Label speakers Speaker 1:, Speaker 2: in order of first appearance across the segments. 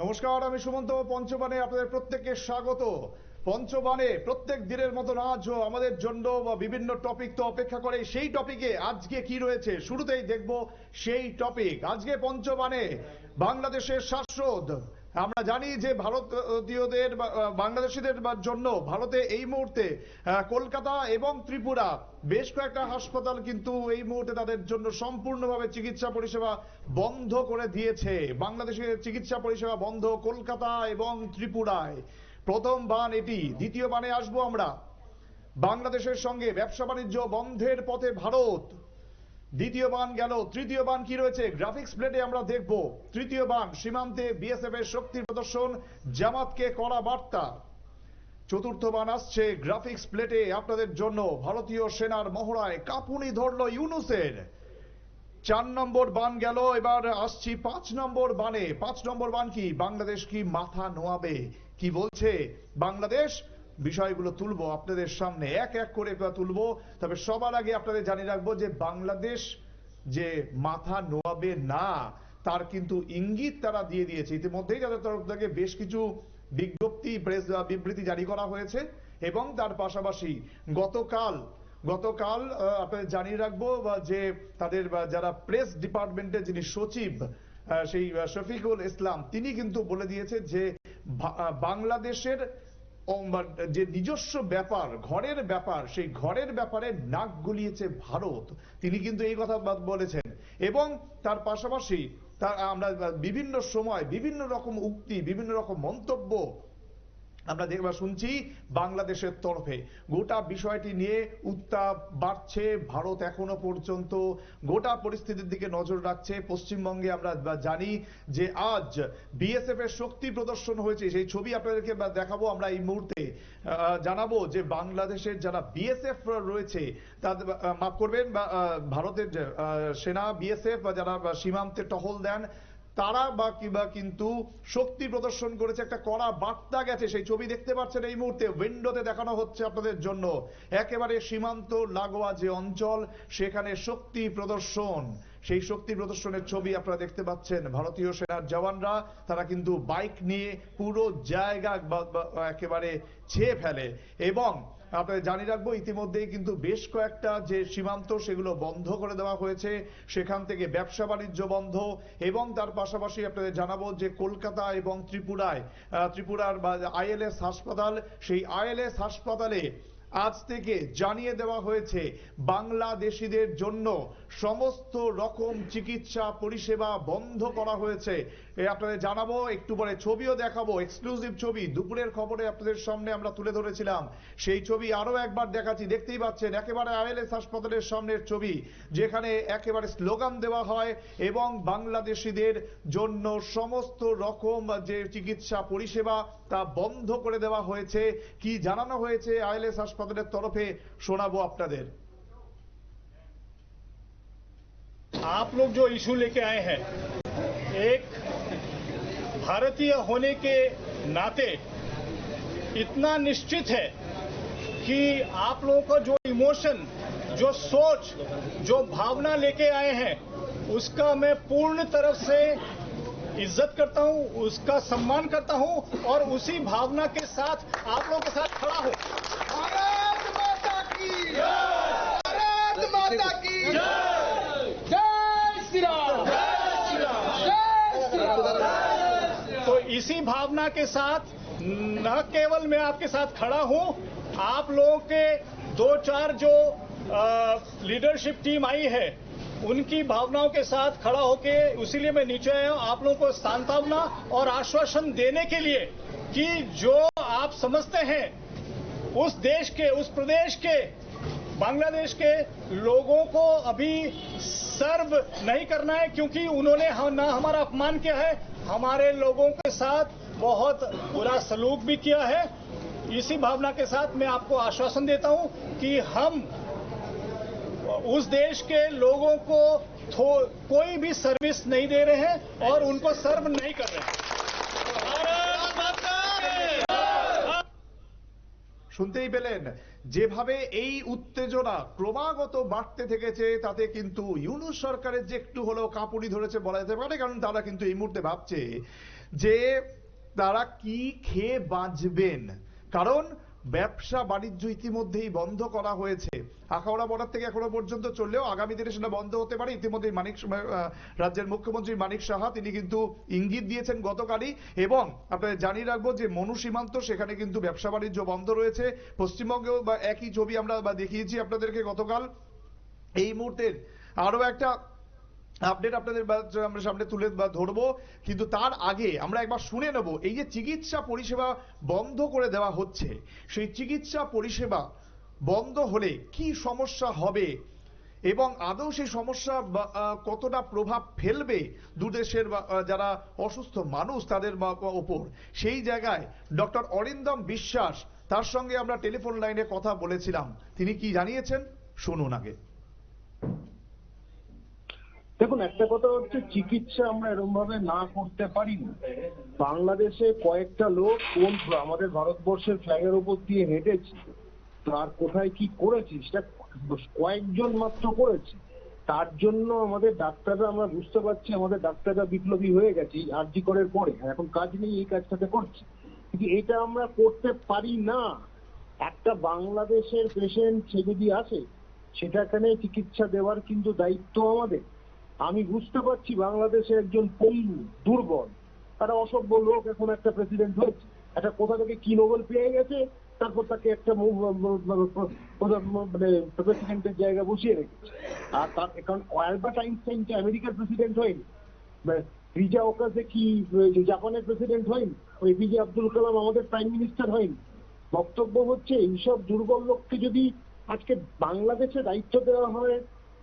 Speaker 1: নমস্কার, আমি সুমন্ত, পঞ্চবানে আপনাদের প্রত্যেককে স্বাগত। পঞ্চবাণে প্রত্যেক দিনের মতন আজও আমাদের জন্য বা বিভিন্ন টপিক তো অপেক্ষা করে। সেই টপিকে আজকে কি রয়েছে শুরুতেই দেখব সেই টপিক আজকে পঞ্চবাণে বাংলাদেশের শ্বাসরোধ আমরা জানি যে ভারতীয়দের বাংলাদেশিদের জন্য ভারতে এই মুহূর্তে কলকাতা এবং ত্রিপুরা বেশ কয়েকটা হাসপাতাল কিন্তু এই মুহূর্তে তাদের জন্য সম্পূর্ণভাবে চিকিৎসা পরিষেবা বন্ধ করে দিয়েছে। বাংলাদেশের চিকিৎসা পরিষেবা বন্ধ কলকাতা এবং ত্রিপুরায়। প্রথম বান এটি, দ্বিতীয় বানে আসব আমরা। বাংলাদেশের সঙ্গে ব্যবসা বাণিজ্য বন্ধের পথে ভারত। দ্বিতীয় বান গেল, তৃতীয় বান কি রয়েছে? গ্রাফিক্স প্লেটে আমরা দেখব। তৃতীয় বান, সীমান্তে বিএসএফ এর শক্তির প্রদর্শন, জামাতকে করা বার্তা। চতুর্থ বান আসছে গ্রাফিক্স প্লেটে আপনাদের জন্য ভারতীয় সেনার মহড়ায় কাঁপুনি ধরল ইউনুসের। চার নম্বর বান গেল, এবার আসছি পাঁচ নম্বর বানে। পাঁচ নম্বর বান কি? বাংলাদেশ কি মাথা নোয়াবে? কি বলছে? বাংলাদেশ? বিষয়গুলো তুলবো আপনাদের সামনে। এক এক করে তুলবো। তবে সবার আগে আপনাদের জানিয়ে রাখব যে বাংলাদেশ যে মাথা নোয়াবে না, তার কিন্তু ইঙ্গিত তারা দিয়ে দিয়েছে। ইতিমধ্যেই তাদের তরফ থেকে বেশ কিছু বিজ্ঞপ্তি প্রেস বিবৃতি জারি করা হয়েছে এবং তার পাশাপাশি গতকাল গতকাল আপনাদের জানিয়ে রাখব যে তাদের যারা প্রেস ডিপার্টমেন্টের যিনি সচিব সেই শফিকুল ইসলাম, তিনি কিন্তু বলে দিয়েছে যে বাংলাদেশের যে নিজস্ব ব্যাপার, ঘরের ব্যাপার, সেই ঘরের ব্যাপারে নাক গলিয়েছে ভারত। তিনি কিন্তু এই কথা বলেছেন। এবং তার পাশাপাশি তার আমরা বিভিন্ন সময় বিভিন্ন রকম উক্তি বিভিন্ন রকম মন্তব্য আমরা দেখবা শুনছি বাংলাদেশের তরফে। গোটা বিষয়টি নিয়ে উত্তাপ বাড়ছে, ভারত এখনও পর্যন্ত গোটা পরিস্থিতির দিকে নজর রাখছে। পশ্চিমবঙ্গে আমরা জানি যে আজ বিএসএফ এর শক্তি প্রদর্শন হয়েছে। সেই ছবি আপনাদেরকে দেখাবো আমরা এই মুহূর্তে। জানাব যে বাংলাদেশের যারা বিএসএফ রয়েছে তাদের মাফ করবেন বা ভারতের সেনা বিএসএফ বা যারা সীমান্তে টহল দেন তারা বা কিবা কিন্তু শক্তি প্রদর্শন করেছে, একটা কড়া বার্তা গেছে, সেই ছবি দেখতে পাচ্ছেন এই মুহূর্তে। উইন্ডোতে দেখানো হচ্ছে আপনাদের জন্য। একেবারে সীমান্ত লাগোয়া যে অঞ্চল, সেখানে শক্তি প্রদর্শন। সেই শক্তি প্রদর্শনের ছবি আপনারা দেখতে পাচ্ছেন। ভারতীয় সেনার জওয়ানরা, তারা কিন্তু বাইক নিয়ে পুরো জায়গা একেবারে ছেয়ে ফেলে। এবং আপনাদের জানিয়ে রাখব, ইতিমধ্যেই কিন্তু বেশ কয়েকটা যে সীমান্ত সেগুলো বন্ধ করে দেওয়া হয়েছে। সেখান থেকে ব্যবসা বাণিজ্য বন্ধ এবং তার পাশাপাশি আপনাদের জানাব যে কলকাতা এবং ত্রিপুরায় ত্রিপুরার আইএলএস হাসপাতাল, সেই আইএলএস হাসপাতালে আজ থেকে জানিয়ে দেওয়া হয়েছে, বাংলাদেশিদের জন্য সমস্ত রকম চিকিৎসা পরিষেবা বন্ধ করা হয়েছে। আপনাদের জানাবো একটু পরে ছবিও দেখাবো এক্সক্লুসিভ ছবি দুপুরের খবরে আপনাদের সামনে আমরা তুলে ধরেছিলাম সেই ছবি আরো একবার দেখাচ্ছি দেখতেই পাচ্ছেন একেবারে আইএলএস হাসপাতালের সামনের ছবি যেখানে একেবারে স্লোগান দেওয়া হয় এবং বাংলাদেশিদের জন্য সমস্ত রকম যে চিকিৎসা পরিষেবা তা বন্ধ করে দেওয়া হয়েছে কি জানানো হয়েছে আইএলএস হাসপাতালের তরফে শোনাবো আপনাদের
Speaker 2: आप लोग जो इशू लेके आए हैं एक भारतीय होने के नाते इतना निश्चित है कि आप लोगों का जो इमोशन, जो सोच, जो भावना लेके आए हैं, उसका मैं पूर्ण तरफ़ से इज़्ज़त करता हूँ, उसका सम्मान करता हूँ और उसी भावना के साथ आप लोगों के साथ खड़ा हूँ।
Speaker 3: भारत माता की भारत माता की
Speaker 2: भावना के साथ, न केवल मैं आपके साथ खड़ा हूँ, आप लोगों के दो चार जो लीडरशिप टीम आई है, उनकी भावनाओं के साथ खड़ा होके उसीलिए मैं नीचे आया हूँ। आप लोगों को सांत्वना और आश्वासन देने के लिए कि जो आप समझते हैं, उस देश के, उस प्रदेश के, बांग्लादेश के लोगों को अभी सर्व नहीं करना है, क्योंकि उन्होंने ना हमारा अपमान किया है हमारे लोगों के साथ बहुत बुरा सलूक भी किया है। इसी भावना के साथ मैं आपको आश्वासन देता हूँ कि हम उस देश के लोगों को कोई भी सर्विस नहीं दे रहे हैं और उनको सर्व नहीं कर रहे हैं।
Speaker 1: শুনতেই পেলেন। যেভাবে এই উত্তেজনা ক্রমাগত বাড়তে থেকেছে, তাতে কিন্তু ইউনুস সরকারের যে একটু হলেও কাঁপুনি ধরেছে বলা যেতে পারে, কারণ তারা কিন্তু এই মুহূর্তে ভাবছে যে তারা কি খেয়ে বাঁচবেন। কারণ ব্যবসা বাণিজ্য ইতিমধ্যেই বন্ধ করা হয়েছে। আখাউড়া বর্ডার থেকে এখনও পর্যন্ত চললেও আগামী দিনে সেটা বন্ধ হতে পারে। ইতিমধ্যে মানিক রাজ্যের মুখ্যমন্ত্রী মানিক সাহা, তিনি কিন্তু ইঙ্গিত দিয়েছেন গতকালই। এবং আপনাদের জানিয়ে রাখব যে মনু সীমান্ত, সেখানে কিন্তু ব্যবসা বাণিজ্য বন্ধ রয়েছে। পশ্চিমবঙ্গেও বা একই ছবি আমরা দেখিয়েছি আপনাদেরকে গতকাল। এই মুহূর্তের আরও একটা আপডেট আপনাদের আমরা সামনে তুলে ধরবো। কিন্তু তার আগে আমরা একবার শুনে নেব, এই যে চিকিৎসা পরিষেবা বন্ধ করে দেওয়া হচ্ছে, সেই চিকিৎসা পরিষেবা বন্ধ হলে কি সমস্যা হবে? এবং আদৌ সেই সমস্যা কতটা প্রভাব ফেলবে দুদেশের যারা অসুস্থ মানুষ তাদের ওপর? সেই জায়গায় ডক্টর অরিন্দম বিশ্বাস, তার সঙ্গে আমরা টেলিফোন লাইনে কথা বলেছিলাম। তিনি কি জানিয়েছেন? শুনুন আগে।
Speaker 4: দেখুন, একটা কথা হচ্ছে চিকিৎসা আমরা এরকম ভাবে না করতে পারি না বাংলাদেশে কয়েকটা লোক কোন আমাদের ভারতবর্ষের ফ্ল্যাগের উপর দিয়ে হেঁটেছে তার কোথায় কি করেছে, সেটা কয়েকজন মাত্র করেছে। তার জন্য আমাদের ডাক্তাররা, আমরা বুঝতে পারছি, আমাদের ডাক্তাররা বিপ্লবী হয়ে গেছে এই আরজি করের পরে এখন কাজ নেই এই কাজটাতে করছে। কিন্তু এটা আমরা করতে পারি না। একটা বাংলাদেশের পেশেন্ট সে যদি আসে সেটাখানে চিকিৎসা দেওয়ার কিন্তু দায়িত্ব আমাদের। আমি বুঝতে পারছি বাংলাদেশে একজন পঙ্গু দুর্বল। একটা অসভ্য লোক, এখন একটা প্রেসিডেন্ট হয়েছে। একটা কোথা থেকে কি নোবেল পেয়ে গেছে, তারপর তাকে একটা মানে প্রেসিডেন্টের জায়গা বসিয়ে রেখেছে। আর তার কারণ অ্যালবার্ট আইনস্টাইন যে আমেরিকার প্রেসিডেন্ট হয়নি? রিজা ওকাসে কি জাপানের প্রেসিডেন্ট হয়নি? এপিজে আব্দুল কালাম আমাদের প্রাইম মিনিস্টার হয়নি। বক্তব্য হচ্ছে এইসব দুর্বল লোককে যদি আজকে বাংলাদেশে দায়িত্ব দেওয়া হয়,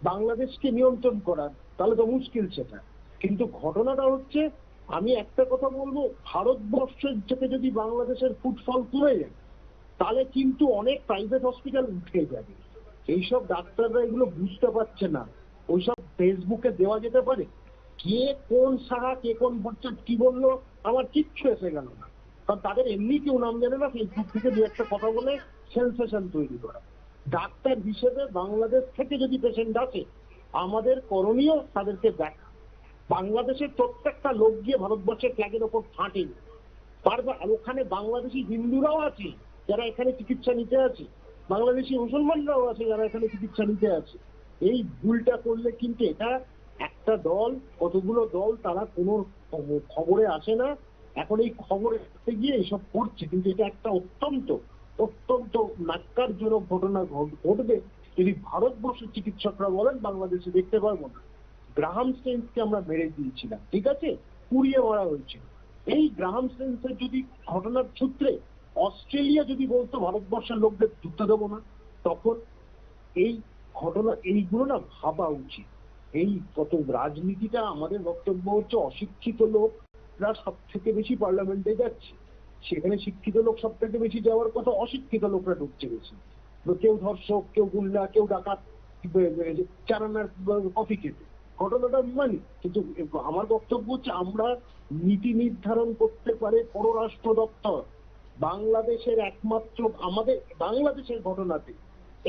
Speaker 4: বাংলাদেশকে নিয়ন্ত্রণ করার তাহলে তো মুশকিল সেটা। কিন্তু ঘটনাটা হচ্ছে, আমি একটা কথা বলব, ভারতবর্ষের থেকে যদি বাংলাদেশের ফুটফল কমে যায়, তাহলে কিন্তু অনেক প্রাইভেট হসপিটাল উঠে যাবে। এইসব ডাক্তাররা এগুলো বুঝতে পারছে না। ওইসব ফেসবুকে দেওয়া যেতে পারে। কে কোন সাহা, কে কোন বচ্চা কি বলল, আমার কিচ্ছু এসে গেল না। কারণ তাদের এমনি কেউ নাম জানে না ফেসবুক থেকে দু একটা কথা বলে সেন্সেশন তৈরি করা। ডাক্তার হিসেবে বাংলাদেশ থেকে যদি পেশেন্ট আসে আমাদের করণীয় তাদেরকে দেখা। বাংলাদেশের প্রত্যেকটা লোক গিয়ে ভারতবর্ষের ফ্ল্যাগের ওপর ফাঁটেনি বারবার ওখানে বাংলাদেশি হিন্দুরাও আছে, যারা এখানে চিকিৎসা নিতে আছে। বাংলাদেশি মুসলমানরাও আছে, যারা এখানে চিকিৎসা নিতে আছে। এই ভুলটা করলে কিন্তু এটা একটা দল, কতগুলো দল তারা কোনো খবরে আসে না। এখন এই খবরে গিয়ে এসব করছে, কিন্তু এটা একটা অত্যন্ত অত্যন্ত নাক্কারজনক ঘটনা ঘট- ঘটবে। যদি ভারতবর্ষের চিকিৎসকরা বলেন, বাংলাদেশে দেখতে পারব না। গ্রাহাম স্টেন্সকে আমরা মেরে দিয়েছিলাম, ঠিক আছে? পুড়িয়ে মারা হয়েছিল। এই গ্রাহাম স্টেন্সের যদি ঘটনার সূত্রে অস্ট্রেলিয়া যদি বলতো, ভারতবর্ষের লোকদের ঢুকতে দেবো না, তখন এই ঘটনা, এইগুলো না ভাবা উচিত। এই কত রাজনীতিটা আমাদের বক্তব্য হচ্ছে অশিক্ষিত লোকরা সব থেকে বেশি পার্লামেন্টে যাচ্ছে। সেখানে শিক্ষিত লোক সব থেকে বেশি যাওয়ার কথা, অশিক্ষিত লোকরা ঢুকছে বেশি। কেউ ধর্ষক, কেউ গুন্ডা, কেউ ডাকাত চারানার কফি খেতে ঘটনাটা মানি, কিন্তু আমার বক্তব্য হচ্ছে আমরা নীতি নির্ধারণ করতে পারে পররাষ্ট্র দপ্তর। বাংলাদেশের একমাত্র, আমাদের, বাংলাদেশের ঘটনাতে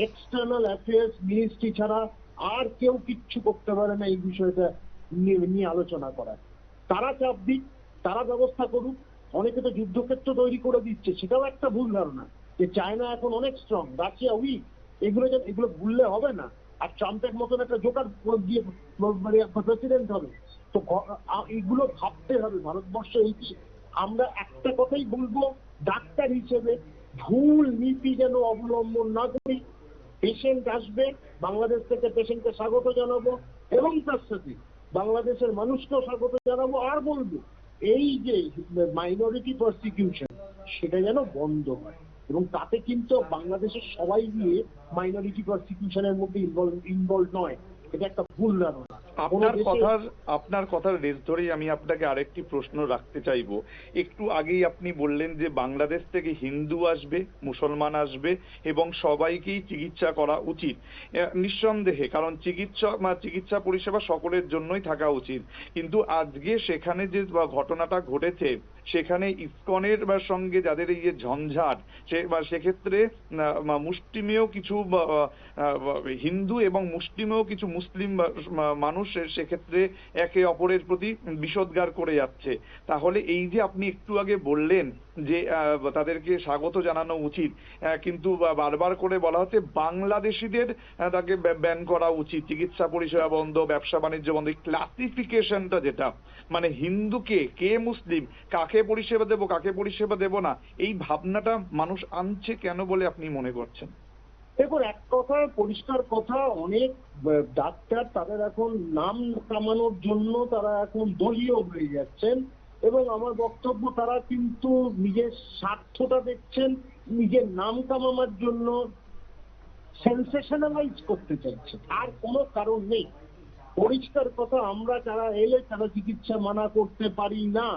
Speaker 4: এক্সটার্নাল অ্যাফেয়ার্স মিনিস্ট্রি ছাড়া আর কেউ কিচ্ছু করতে পারে না এই বিষয়টা নিয়ে আলোচনা করার। তারা চাপ দিক, তারা ব্যবস্থা করুক, অনেকে তো যুদ্ধক্ষেত্র তৈরি করে দিচ্ছে, সেটাও একটা ভুল ধারণা। যে চায়না এখন অনেক স্ট্রং রাশিয়া উইক এগুলো এগুলো ভুললে হবে না। আর ট্রাম্পের মতন একটা জোকার দিয়ে প্রেসিডেন্ট হবে। তো এইগুলো ভাবতে হবে। ভারতবর্ষে এই কি আমরা একটা কথাই বলব, ডাক্তার হিসেবে ভুল নীতি যেন অবলম্বন না করি। পেশেন্ট আসবে, বাংলাদেশ থেকে পেশেন্টকে স্বাগত জানাব এবং তার সাথে বাংলাদেশের মানুষকেও স্বাগত জানাব আর বলব, এই যে মাইনরিটি প্রসিকিউশন সেটা যেন বন্ধ হয়। এবং তাতে কিন্তু বাংলাদেশের সবাই গিয়ে মাইনরিটি প্রসিকিউশনের মধ্যে ইনভলভ নয়। এটা একটা ভুল ধারণা।
Speaker 5: আপনার কথার আপনার কথার রেস ধরেই আমি আপনাকে আরেকটি প্রশ্ন রাখতে চাইব। একটু আগেই আপনি বললেন যে বাংলাদেশ থেকে হিন্দু আসবে মুসলমান আসবে এবং সবাইকেই চিকিৎসা করা উচিত। নিঃসন্দেহে কারণ চিকিৎসা বা চিকিৎসা পরিষেবা সকলের জন্যই থাকা উচিত। কিন্তু আজকে সেখানে যে ঘটনাটা ঘটেছে সেখানে ইসকনের বা সঙ্গে যাদের এই যে ঝঞ্ঝাট, সে বা সেক্ষেত্রে মুষ্টিমেয় কিছু হিন্দু এবং মুসলিমেও কিছু মুসলিম মানুষ সেক্ষেত্রে একে অপরের প্রতি বিষোদ্গার করে যাচ্ছে। তাহলে এই যে আপনি একটু আগে বললেন যে তাদেরকে স্বাগত জানানো উচিত কিন্তু বারবার করে বলা হচ্ছে বাংলাদেশিদের তাকে ব্যান করা উচিত। চিকিৎসা পরিষেবা বন্ধ, ব্যবসা বাণিজ্য বন্ধ ক্লাসিফিকেশনটা যেটা মানে হিন্দুকে কে মুসলিম, কাকে পরিষেবা দেব, কাকে পরিষেবা দেব না, এই ভাবনাটা মানুষ আনছে কেন বলে আপনি মনে করছেন?
Speaker 4: দেখুন, এক কথা পরিষ্কার কথা, অনেক ডাক্তার তাদের এখন নাম কামানোর জন্য তারা এখন দলীয় হয়ে যাচ্ছেন এবং আমার বক্তব্য তারা কিন্তু নিজের স্বার্থটা দেখছেন, নিজের নাম কামানোর জন্য সেন্সেশনালাইজ করতে চাইছে আর কোনো কারণ নেই। পরিষ্কার কথা, আমরা যারা এলে তারা চিকিৎসা মানা করতে পারি না।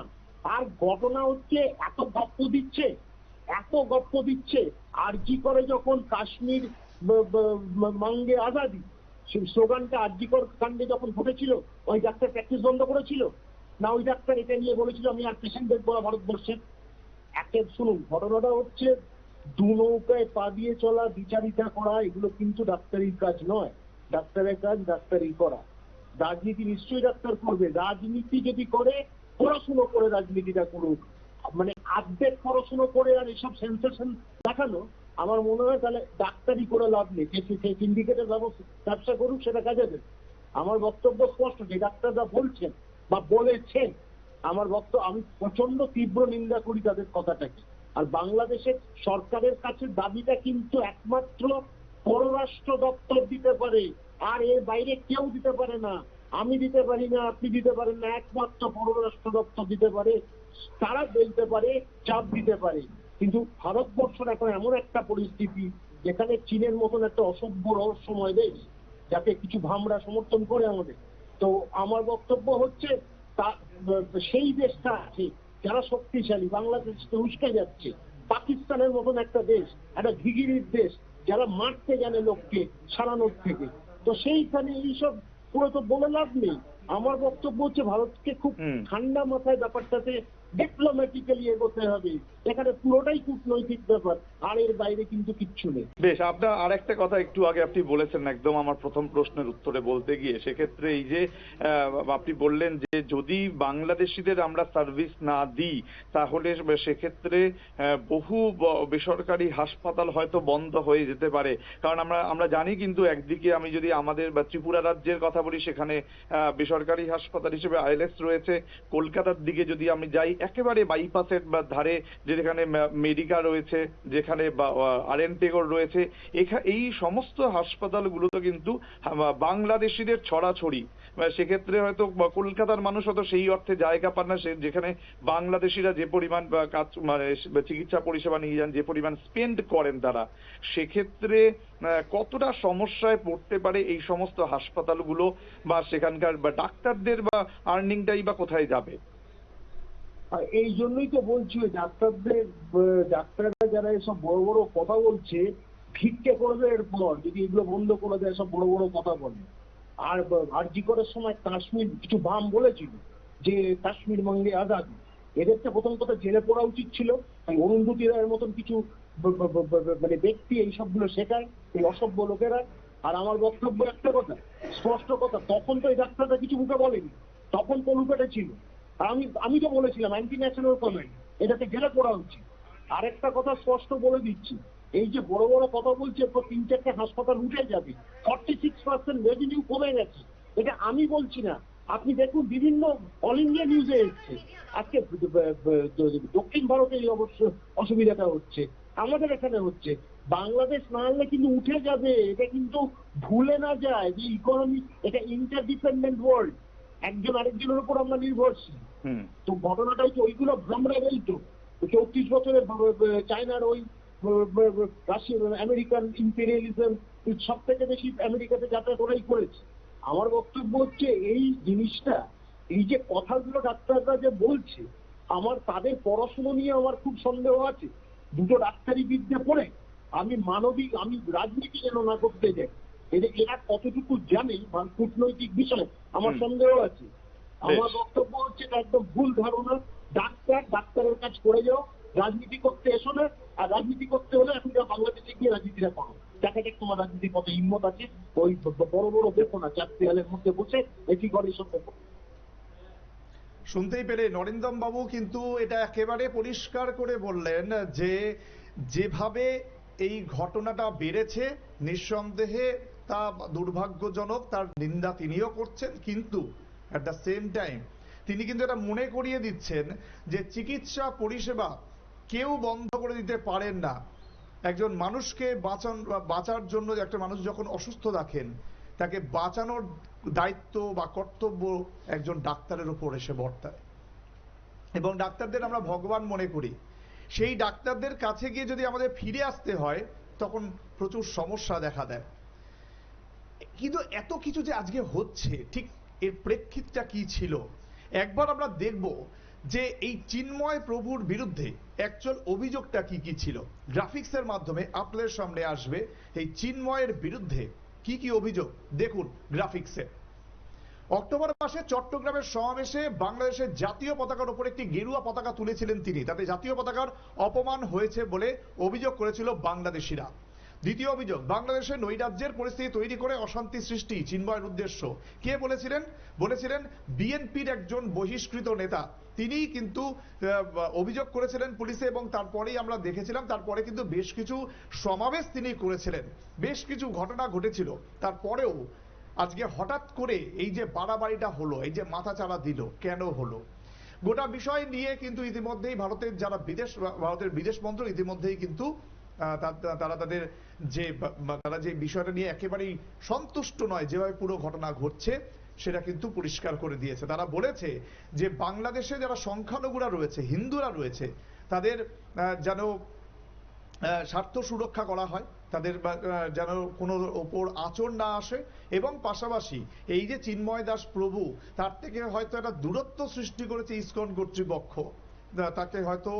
Speaker 4: আর ঘটনা হচ্ছে এত গপ্প দিচ্ছে, এত গপ্প দিচ্ছে আরজি করে যখন কাশ্মীর মাঙ্গে আজাদি স্লোগানটা আরজিকর কাণ্ডে যখন ঘটেছিল, ওই ডাক্তার প্র্যাকটিস বন্ধ করেছিল? না, ওই ডাক্তার এটা নিয়ে বলেছিল, আমি আর পেশেন্ট দেখব না ভারতবর্ষে একে শুনুন, ঘটনাটা হচ্ছে দু নৌকায় পা দিয়ে চলা, বিচারিতা করা, এগুলো কিন্তু ডাক্তারির কাজ নয়। ডাক্তারের কাজ, ডাক্তারি করা। রাজনীতি নিশ্চয়ই ডাক্তার করবে। রাজনীতি যদি করে পড়াশুনো করে রাজনীতিটা করুক। মানে আর্ধেক পড়াশুনো করে আর এসব সেন্সেশন দেখানো আমার মনে হয় তাহলে ডাক্তারি করে লাভ নেই। সিন্ডিকেটের ব্যবসা করুক, সেটা কাজে দেবে। আমার বক্তব্য স্পষ্ট, যে ডাক্তাররা বলছেন বা বলেছেন, আমার বক্তব্য আমি প্রচণ্ড তীব্র নিন্দা করি তাদের কথাটাকে। আর বাংলাদেশের সরকারের কাছে দাবিটা কিন্তু একমাত্র পররাষ্ট্র দপ্তর দিতে পারে, আর এর বাইরে কেউ দিতে পারে না। আমি দিতে পারি না, আপনি দিতে পারেন না, একমাত্র পররাষ্ট্র দপ্তর দিতে পারে, তারা বলতে পারে, চাপ দিতে পারে। কিন্তু ভারতবর্ষের এখন এমন একটা পরিস্থিতি, যেখানে চীনের মতন একটা অসভ্য রহস্যময় দেশ, যাকে কিছু ভামরা সমর্থন করে আমাদের। তো আমার বক্তব্য হচ্ছে সেই দেশটা আছে, যারা শক্তিশালী, বাংলাদেশকে উস্কে যাচ্ছে। পাকিস্তানের মতন একটা দেশ, একটা ঘিগিরির দেশ, যারা মারতে জানে লোককে সারানোর থেকে। তো সেইখানে এইসব পুরো তো বলে লাভ নেই আমার বক্তব্য হচ্ছে ভারতকে খুব ঠান্ডা মাথায় ব্যাপারটাতে ডিপ্লোম্যাটিক্যালি এগোতে হবে। এখানে পুরোটাই কূটনৈতিক ব্যাপার আর এর বাইরে কিন্তু কিচ্ছু নেই।
Speaker 5: বেশ আপনার আরেকটা কথা একটু আগে আপনি বলেছেন একদম আমার প্রথম প্রশ্নের উত্তরে বলতে গিয়ে। সেক্ষেত্রে এই যে আপনি বললেন যে যদি বাংলাদেশিদের আমরা সার্ভিস না দিই তাহলে সেক্ষেত্রে বহু বেসরকারি হাসপাতাল হয়তো বন্ধ হয়ে যেতে পারে। কারণ আমরা আমরা জানি কিন্তু একদিকে আমি যদি আমাদের বা ত্রিপুরা রাজ্যের কথা বলি সেখানে আহ, বেসরকারি হাসপাতাল হিসেবে আইএলএস রয়েছে। কলকাতার দিকে যদি আমি যাই, একেবারে বাইপাসের বা ধারে যেখানে মেডিকা রয়েছে, যেখানে আরএনটেগর রয়েছে এই সমস্ত হাসপাতালগুলোতে কিন্তু বাংলাদেশিদের ছড়াছড়ি। সেক্ষেত্রে হয়তো কলকাতার মানুষ হয়তো সেই অর্থে জায়গা পান না। যেখানে বাংলাদেশিরা যে পরিমাণ কাজ মানে চিকিৎসা পরিষেবা নিয়ে যান, যে পরিমাণ স্পেন্ড করেন তারা, সেক্ষেত্রে কতটা সমস্যায় পড়তে পারে এই সমস্ত হাসপাতালগুলো বা সেখানকার, বা ডাক্তারদের, বা আর্নিংটাই বা কোথায় যাবে?
Speaker 4: এই জন্যই তো বলছি ডাক্তারদের ডাক্তাররা যারা এসব বড় বড় কথা বলছে, ভিক্ষে করবে এরপর, যদি এগুলো বন্ধ করে দেয় সব বড় বড় কথা বলে। আর আরজি করার সময় কাশ্মীর কিছু বাম বলেছিল যে কাশ্মীর মঙ্গে আজাদি। এদেরকে প্রথম কথা জেলে পড়া উচিত ছিল। এই রায়ের মতন কিছু মানে ব্যক্তি এই সবগুলো শেখায়, এই অসভ্য লোকেরা। আর আমার বক্তব্য একটা কথা, স্পষ্ট কথা, তখন তো এই ডাক্তাররা কিছু মুখে বলেনি। তখন কলুপেটে ছিল। আমি আমি তো বলেছিলাম অ্যান্টি ন্যাশনাল কমেন্ট এটাতে জেলে পড়া উচিত। আরেকটা কথা স্পষ্ট বলে দিচ্ছি। এই যে বড় বড় কথা বলছে তিন চারটে হাসপাতাল উঠে যাবে। ফর্টি সিক্স পার্সেন্ট রেভিনিউ কমে গেছে। এটা আমি বলছি না। আপনি দেখুন বিভিন্ন অল ইন্ডিয়া নিউজে এসছে। আজকে দক্ষিণ ভারতে এই অবশ্য অসুবিধাটা হচ্ছে। আমাদের এখানে হচ্ছে। বাংলাদেশ না আনলে কিন্তু উঠে যাবে। এটা কিন্তু ভুলে না যায় যে ইকোনমি এটা ইন্টারডিপেন্ডেন্ট ওয়ার্ল্ড একজন আরেকজনের উপর আমরা নির্ভরশীল। তো ঘটনাটা হচ্ছে ওইগুলো ভ্রমরা বলতো চৌত্রিশ বছরের চায়নার ওই রাশিয়ান আমেরিকান ইম্পেরিয়ালিজম সব থেকে বেশি আমেরিকাতে যাতায়াত ওরাই করেছে। আমার বক্তব্য হচ্ছে এই জিনিসটা এই যে কথাগুলো ডাক্তাররা যে বলছে আমার তাদের পড়াশুনো নিয়ে আমার খুব সন্দেহ আছে। দুটো ডাক্তারি বিদ্যে পড়ে আমি মানবিক আমি রাজনীতি যেন না করতে যাই এদের এরা কতটুকু জানে কূটনৈতিক বিষয় আমার সন্দেহ আছে। আমার বক্তব্য হচ্ছে এটা একদম ভুল ধারণা। ডাক্তার ডাক্তারের কাজ করে যাও রাজনীতি করতে এসো না, আর রাজনীতি করতে হলে এখন বাংলাদেশে গিয়ে রাজনীতিটা করো। দেখা যাক তোমার রাজনীতি কত হিম্মত আছে। ওই বড় বড় দেখো না, চার দেয়ালের মধ্যে বসে এটি করে এসব দেখো।
Speaker 1: শুনতেই পেলে নরেন্দম বাবু কিন্তু এটা একেবারে পরিষ্কার করে বললেন যে, যেভাবে এই ঘটনাটা বেড়েছে, নিঃসন্দেহে তা দুর্ভাগ্যজনক, তার নিন্দা তিনিও করছেন, কিন্তু অ্যাট দ্য সেম টাইম তিনি কিন্তু এটা মনে করিয়ে দিচ্ছেন যে চিকিৎসা পরিষেবা কেউ বন্ধ করে দিতে পারেন না। একজন মানুষকে বাঁচান, বাঁচার জন্য একটা মানুষ যখন অসুস্থ রাখেন তাকে বাঁচানোর দায়িত্ব বা কর্তব্য একজন ডাক্তারের উপর এসে বর্তায়। এবং ডাক্তারদের আমরা ভগবান মনে করি। সেই ডাক্তারদের কাছে গিয়ে যদি আমাদের ফিরে আসতে হয়, তখন প্রচুর সমস্যা দেখা দেয়। কিন্তু এত কিছু যে আজকে হচ্ছে, ঠিক এর প্রেক্ষিতটা কি ছিল? একবার আমরা দেখব যে এই চিন্ময় প্রভুর বিরুদ্ধে অ্যাকচুয়াল অভিযোগটা কি কি ছিল? গ্রাফিক্সের মাধ্যমে আপনাদের সামনে আসবে এই চিন্ময়ের বিরুদ্ধে কি কি অভিযোগ? দেখুন গ্রাফিক্সে অক্টোবর মাসে চট্টগ্রামের সমাবেশে বাংলাদেশের জাতীয় পতাকার উপর একটি গেরুয়া পতাকা তুলেছিলেন তিনি। তাতে জাতীয় পতাকার অপমান হয়েছে বলে অভিযোগ করেছিল বাংলাদেশিরা। দ্বিতীয় অভিযোগ, বাংলাদেশের নৈরাজ্যের পরিস্থিতি তৈরি করে অশান্তি সৃষ্টি, চিন্ময়ের উদ্দেশ্য। কে বলেছিলেন? বলেছিলেন, বিএনপির একজন বহিষ্কৃত নেতা। তিনিই কিন্তু অভিযোগ করেছিলেন পুলিশে এবং তারপরেই আমরা দেখেছিলাম, তারপরে কিন্তু বেশ কিছু সমাবেশ তিনি করেছিলেন। বেশ কিছু ঘটনা ঘটেছিল। তারপরেও আজকে হঠাৎ করে এই যে বাড়াবাড়িটা হলো, এই যে মাথা চাড়া দিল, কেন হলো? গোটা বিষয় নিয়ে কিন্তু ইতিমধ্যেই ভারতের যারা বিদেশ, ভারতের বিদেশ মন্ত্রক ইতিমধ্যেই কিন্তু তারা তাদের যে তারা যে বিষয়টা নিয়ে একেবারেই সন্তুষ্ট নয়, যেভাবে পুরো ঘটনা ঘটছে, সেটা কিন্তু পরিষ্কার করে দিয়েছে। তারা বলেছে যে বাংলাদেশে যারা সংখ্যালঘুরা রয়েছে, হিন্দুরা রয়েছে, তাদের যেন স্বার্থ সুরক্ষা করা হয়, তাদের যেন কোনো ওপর আচর না আসে, এবং পাশাপাশি এই যে চিন্ময় দাস প্রভু, তার থেকে হয়তো একটা দূরত্ব সৃষ্টি করেছে ইসকন কর্তৃপক্ষ। তাকে হয়তো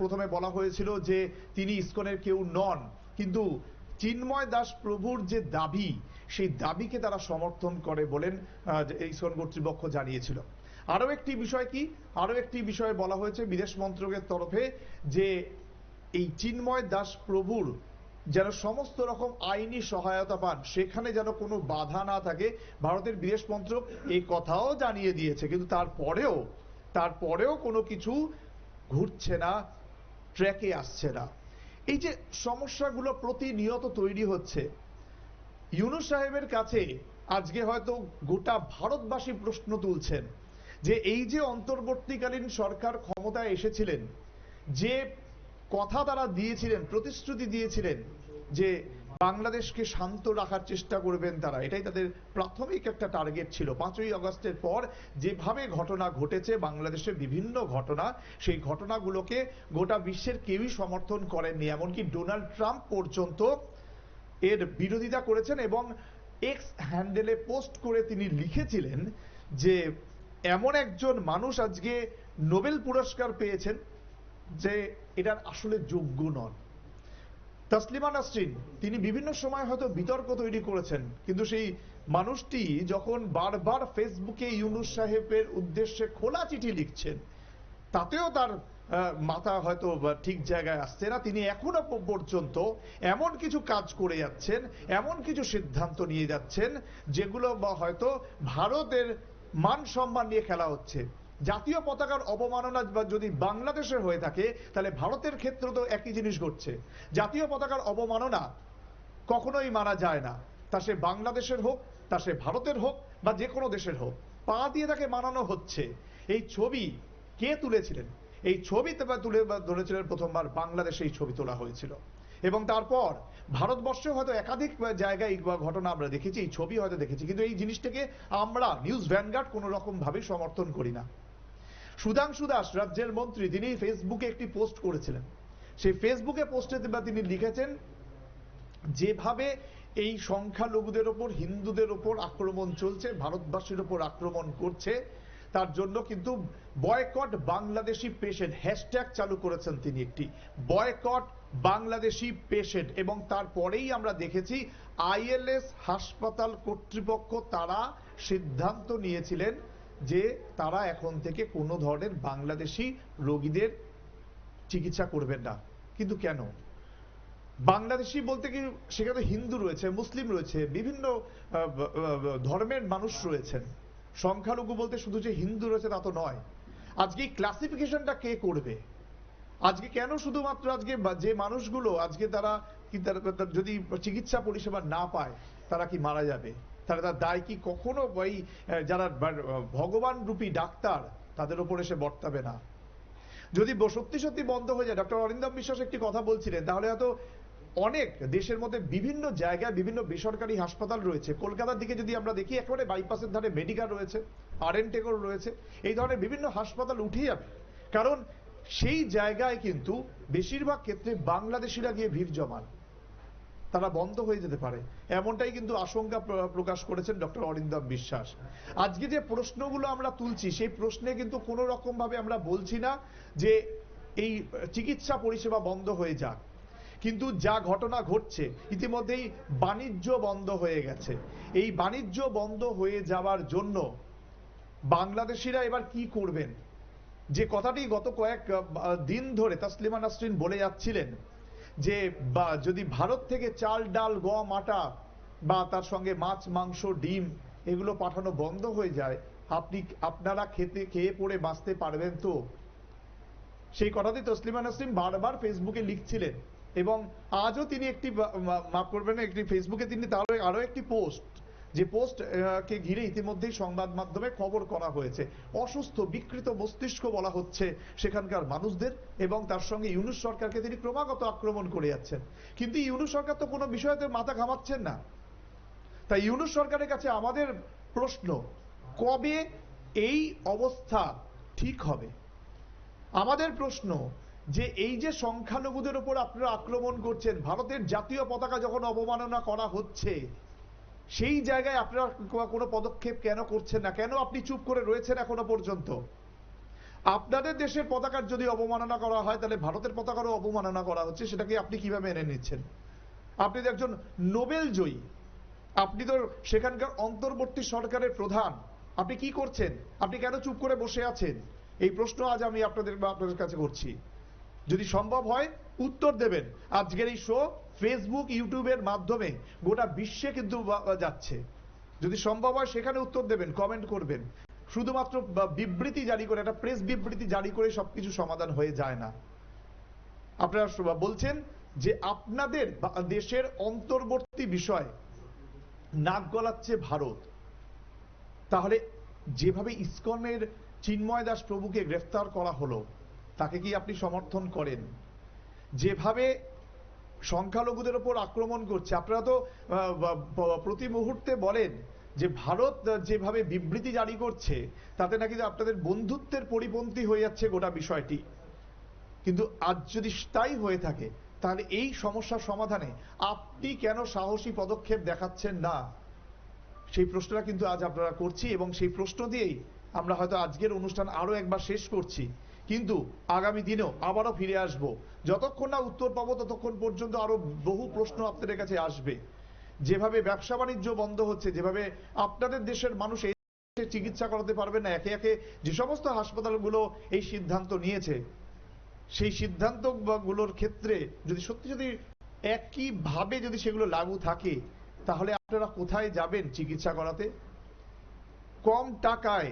Speaker 1: প্রথমে বলা হয়েছিল যে তিনি ইস্কনের কেউ নন। কিন্তু চিন্ময় দাস প্রভুর যে দাবি, সেই দাবিকে তারা সমর্থন করে বলেন ইসকন কর্তৃপক্ষ জানিয়েছিল। আরও একটি বিষয় কি? আরও একটি বিষয়ে বলা হয়েছে বিদেশ মন্ত্রকের তরফে যে এই চিন্ময় দাস প্রভুর যেন সমস্ত রকম আইনি সহায়তা পান, সেখানে যেন কোনো বাধা না থাকে, ভারতের বিদেশ মন্ত্রক এই কথাও জানিয়ে দিয়েছে। কিন্তু তারপরেও তারপরেও কোনো কিছু ঘুরছে না, ট্র্যাকে আসছে না। এই যে সমস্যাগুলো প্রতিনিয়ত তৈরি হচ্ছে, ইউনুস সাহেবের কাছে আজকে হয়তো গোটা ভারতবাসী প্রশ্ন তুলছেন যে এই যে অন্তর্বর্তীকালীন সরকার ক্ষমতায় এসেছিলেন, যে কথা তারা দিয়েছিলেন, প্রতিশ্রুতি দিয়েছিলেন যে বাংলাদেশকে শান্ত রাখার চেষ্টা করবেন তারা। এটাই তাদের প্রাথমিক একটা টার্গেট ছিল। পাঁচই আগস্টের পর যেভাবে ঘটনা ঘটেছে বাংলাদেশে বিভিন্ন ঘটনা, সেই ঘটনাগুলোকে গোটা বিশ্বের কেউই সমর্থন করেননি। এমনকি ডোনাল্ড ট্রাম্প পর্যন্ত এর বিরোধিতা করেছেন এবং এক্স হ্যান্ডেলে পোস্ট করে তিনি লিখেছিলেন যে, এমন একজন মানুষ আজকে নোবেল পুরস্কার পেয়েছেন যে এটার আসলে যোগ্য নন। তসলিমা নাসরিন, তিনি বিভিন্ন সময় হয়তো বিতর্ক তৈরি করেছেন, কিন্তু সেই মানুষটি যখন বারবার ফেসবুকে ইউনুস সাহেবের উদ্দেশ্যে খোলা চিঠি লিখছেন, তাতেও তার মাথা হয়তো ঠিক জায়গায় আসছে না। তিনি এখনও পর্যন্ত এমন কিছু কাজ করে যাচ্ছেন, এমন কিছু সিদ্ধান্ত নিয়ে যাচ্ছেন, যেগুলো হয়তো ভারতের মান সম্মান নিয়ে খেলা হচ্ছে। জাতীয় পতাকার অবমাননা যদি বাংলাদেশের হয়ে থাকে, তাহলে ভারতের ক্ষেত্রে তো একই জিনিস ঘটছে। জাতীয় পতাকার অবমাননা কখনোই মানা যায় না। তা সে বাংলাদেশের হোক, তা সে ভারতের হোক, বা যে কোনো দেশের হোক, পা দিয়ে তাকে মানানো হচ্ছে। এই ছবি কে তুলেছিলেন? এই ছবি তুলে ধরেছিলেন প্রথমবার বাংলাদেশে এই ছবি তোলা হয়েছিল। এবং তারপর ভারতবর্ষে হয়তো একাধিক জায়গায় ঘটনা আমরা দেখেছি, এই ছবি হয়তো দেখেছি, কিন্তু এই জিনিসটাকে আমরা, নিউজ ভ্যানগার্ড, কোনো রকম ভাবে সমর্থন করি না। সুধাংশু দাস, রাজ্যের মন্ত্রী, তিনি ফেসবুকে একটি পোস্ট করেছিলেন। সেই ফেসবুকে পোস্টে তিনি লিখেছেন, যেভাবে এই সংখ্যালঘুদের ওপর, হিন্দুদের ওপর আক্রমণ চলছে, ভারতবাসীর ওপর আক্রমণ করছে, তার জন্য কিন্তু বয়কট বাংলাদেশি পেশেন্ট, হ্যাশট্যাগ চালু করেছেন তিনি একটি, বয়কট বাংলাদেশি পেশেন্ট, এবং তারপরেই আমরা দেখেছি আইএলএস হাসপাতাল কর্তৃপক্ষ তারা সিদ্ধান্ত নিয়েছিলেন যে তারা এখন থেকে কোনো ধরনের বাংলাদেশি রোগীদের চিকিৎসা করবেন না। কিন্তু কেন? বাংলাদেশি বলতে কি সেখানে হিন্দু রয়েছে, মুসলিম রয়েছে, বিভিন্ন ধর্মের মানুষ রয়েছেন। সংখ্যালঘু বলতে শুধু যে হিন্দু রয়েছে তা তো নয়। আজকে ক্লাসিফিকেশনটা কে করবে? আজকে কেন শুধুমাত্র আজকে যে মানুষগুলো আজকে তারা যদি চিকিৎসা পরিষেবা না পায়, তারা কি মারা যাবে? তারা তার দায় কি কখনো ওই যারা ভগবান রূপী ডাক্তার, তাদের ওপর এসে বর্তাবে না? যদি সত্যি সত্যি বন্ধ হয়ে যায়, ডক্টর অরিন্দম বিশ্বাস একটি কথা বলছিলেন, তাহলে হয়তো অনেক দেশের মধ্যে বিভিন্ন জায়গায় বিভিন্ন বেসরকারি হাসপাতাল রয়েছে। কলকাতার দিকে যদি আমরা দেখি, একেবারে বাইপাসের ধারে মেডিকেল রয়েছে আর এন টেকর রয়েছে, এই ধরনের বিভিন্ন হাসপাতাল উঠে যাবে। কারণ সেই জায়গায় কিন্তু বেশিরভাগ ক্ষেত্রে বাংলাদেশিরা গিয়ে ভিড় জমান। তারা বন্ধ হয়ে যেতে পারে। এমনটাই কিন্তু আশঙ্কা প্রকাশ করেছেন ডক্টর অরিন্দম বিশ্বাস। আজকে যে প্রশ্নগুলো আমরা তুলছি, সেই প্রশ্নে কিন্তু কোনো রকম ভাবে আমরা বলছি না যে এই চিকিৎসা পরিষেবা বন্ধ হয়ে যাক। কিন্তু যা ঘটনা ঘটছে, ইতিমধ্যেই বাণিজ্য বন্ধ হয়ে গেছে। এই বাণিজ্য বন্ধ হয়ে যাওয়ার জন্য বাংলাদেশিরা এবার কি করবেন? যে কথাটি গত কয়েক দিন ধরে তাসলিমা নাসরিন বলে যাচ্ছিলেন যে বা, যদি ভারত থেকে চাল, ডাল, গম, আটা বা তার সঙ্গে মাছ, মাংস, ডিম এগুলো পাঠানো বন্ধ হয়ে যায়, আপনি, আপনারা খেতে, খেয়ে পড়ে বাঁচতে পারবেন তো? সেই কথাটি তসলিমা নাসরিন বারবার ফেসবুকে লিখছিলেন এবং আজও তিনি একটি মাফ করবেন, একটি ফেসবুকে তিনি তার আরও একটি পোস্ট যে পোস্ট কে ঘিরে ইতিমধ্যেই সংবাদ মাধ্যমে খবর করা হয়েছে। অসুস্থ, বিকৃত মস্তিষ্ক বলা হচ্ছে সেখানকার মানুষদের এবং তার সঙ্গে ইউনুস সরকারকে তিনি ক্রমাগত আক্রমণ করে যাচ্ছেন। কিন্তু ইউনুস সরকার তো কোনো বিষয়তে মাথা ঘামাচ্ছেন না। তাই ইউনুস সরকারের কাছে আমাদের প্রশ্ন, কবে এই অবস্থা ঠিক হবে? আমাদের প্রশ্ন যে এই যে সংখ্যালঘুদের উপর আপনারা আক্রমণ করছেন, ভারতের জাতীয় পতাকা যখন অবমাননা করা হচ্ছে সেই জায়গায় আপনারা কোনো পদক্ষেপ কেন করছেন না? কেন আপনি চুপ করে রয়েছেন এখনও পর্যন্ত? আপনাদের দেশের পতাকার যদি অবমাননা করা হয়, তাহলে ভারতের পতাকারও অবমাননা করা হচ্ছে, সেটাকে আপনি কীভাবে মেনে নিচ্ছেন? আপনি তো একজন নোবেল জয়ী। আপনি তো সেখানকার অন্তর্বর্তী সরকারের প্রধান। আপনি কি করছেন? আপনি কেন চুপ করে বসে আছেন? এই প্রশ্ন আজ আমি আপনাদের বা আপনাদের কাছে করছি। যদি সম্ভব হয় উত্তর দেবেন। আজকের এই শো ফেসবুক ইউটিউবের মাধ্যমে গোটা বিশ্বে কিন্তু যাচ্ছে। যদি সম্ভব হয় সেখানে উত্তর দেবেন কমেন্ট করবেন। শুধুমাত্র বিবৃতি জারি করে, একটা প্রেস বিবৃতি জারি করে সবকিছু সমাধান হয়ে যায় না। আপনারা বলছেন যে আপনাদের দেশের অন্তর্বর্তী বিষয় নাক গলাচ্ছে ভারত। তাহলে যেভাবে ইসকনের চিন্ময় দাস প্রভুকে গ্রেফতার করা হলো, তাকে কি আপনি সমর্থন করেন? যেভাবে সংখ্যালঘুদের ওপর আক্রমণ করছে, আপনারা তো প্রতি মুহূর্তে বলেন যে ভারত যেভাবে বিবৃতি জারি করছে, তাতে নাকি আপনাদের বন্ধুত্বের পরিপন্থী হয়ে যাচ্ছে গোটা বিষয়টি। কিন্তু আজ যদি তাই হয়ে থাকে, তাহলে এই সমস্যার সমাধানে আপনি কেন সাহসী পদক্ষেপ দেখাচ্ছেন না? সেই প্রশ্নটা কিন্তু আজ আপনারা করছি এবং সেই প্রশ্ন দিয়েই আমরা হয়তো আজকের অনুষ্ঠান আরও একবার শেষ করছি। কিন্তু আগামী দিনেও আবারও ফিরে আসব। যতক্ষণ না উত্তর পাবো, ততক্ষণ পর্যন্ত আরও বহু প্রশ্ন আপনাদের কাছে আসবে। যেভাবে ব্যবসা বাণিজ্য বন্ধ হচ্ছে, যেভাবে আপনাদের দেশের মানুষ চিকিৎসা করাতে পারবে না, একে একে যে সমস্ত হাসপাতালগুলো এই সিদ্ধান্ত নিয়েছে, সেই সিদ্ধান্তগুলোর ক্ষেত্রে যদি সত্যি যদি একইভাবে যদি সেগুলো লাগু থাকে, তাহলে আপনারা কোথায় যাবেন চিকিৎসা করাতে? কম টাকায়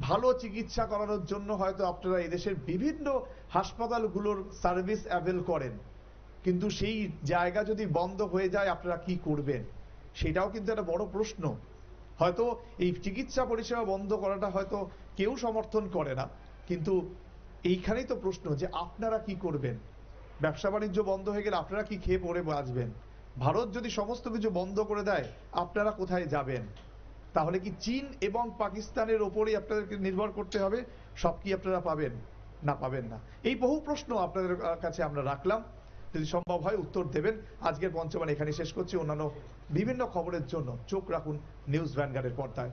Speaker 1: ভালো চিকিৎসা করানোর জন্য হয়তো আপনারা এদেশের বিভিন্ন হাসপাতালগুলোর সার্ভিস অ্যাভেল করেন। কিন্তু সেই জায়গা যদি বন্ধ হয়ে যায়, আপনারা কি করবেন? সেটাও কিন্তু একটা বড় প্রশ্ন। হয়তো এই চিকিৎসা পরিষেবা বন্ধ করাটা হয়তো কেউ সমর্থন করে না। কিন্তু এইখানেই তো প্রশ্ন যে আপনারা কি করবেন? ব্যবসা বাণিজ্য বন্ধ হয়ে গেলে আপনারা কি খেয়ে পড়ে বাঁচবেন? ভারত যদি সমস্ত কিছু বন্ধ করে দেয়, আপনারা কোথায় যাবেন? তাহলে কি চীন এবং পাকিস্তানের ওপরেই আপনাদেরকে নির্ভর করতে হবে? সব কি আপনারা পাবেন? না পাবেন না। এই বহু প্রশ্ন আপনাদের কাছে আমরা রাখলাম। যদি সম্ভব হয় উত্তর দেবেন। আজকের পঞ্চমান এখানে শেষ করছি। অন্যান্য বিভিন্ন খবরের জন্য চোখ রাখুন নিউজ ভ্যানগার্ডের পর্দায়।